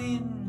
สิ้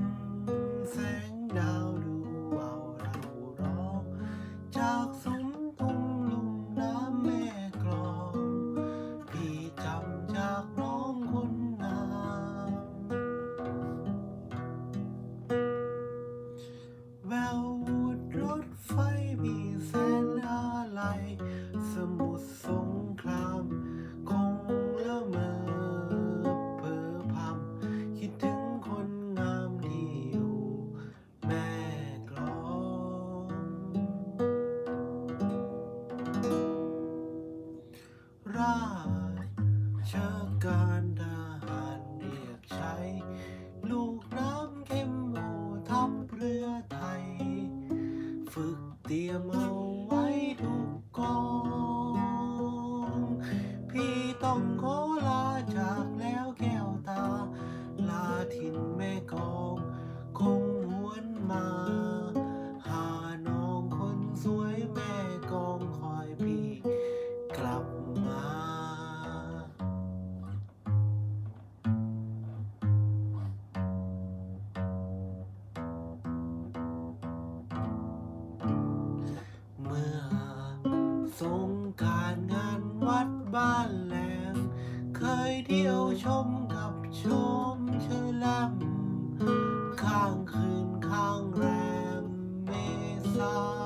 ชาการทหารเรียกใช้ ลูกน้ำเข้มโอทัพเรือไทย ฝึกเตรียมเอาไว้ทุกกอง พี่ต้องขอลาจากแล้วแก้วตา ลาทินแม่กอง เคยเที่ยวชมกับชมเชอลมข้างคืนข้างแรมเมษา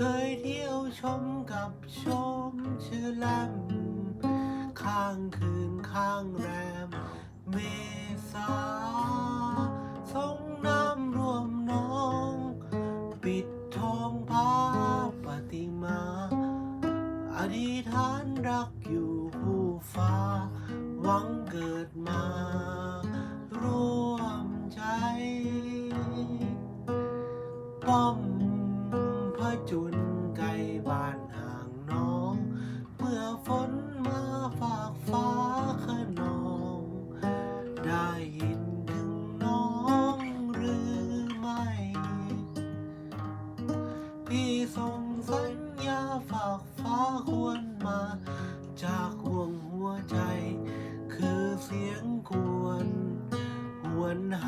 เคยเที่ยวชมกับชมชื่อแลมข้างคืนข้างแรม เมษาสงน้ำรวมน้อง ปิดทองพาปฏิมา อธิษฐานรักอยู่ บ้านห่างน้อง เมื่อฝนมาฝากฟ้าขนอง ได้ยินถึงน้องหรือไม่ พี่ส่งสัญญาฝากฟ้าควรมา จากห่วงหัวใจ คือเสียงควรหวนหา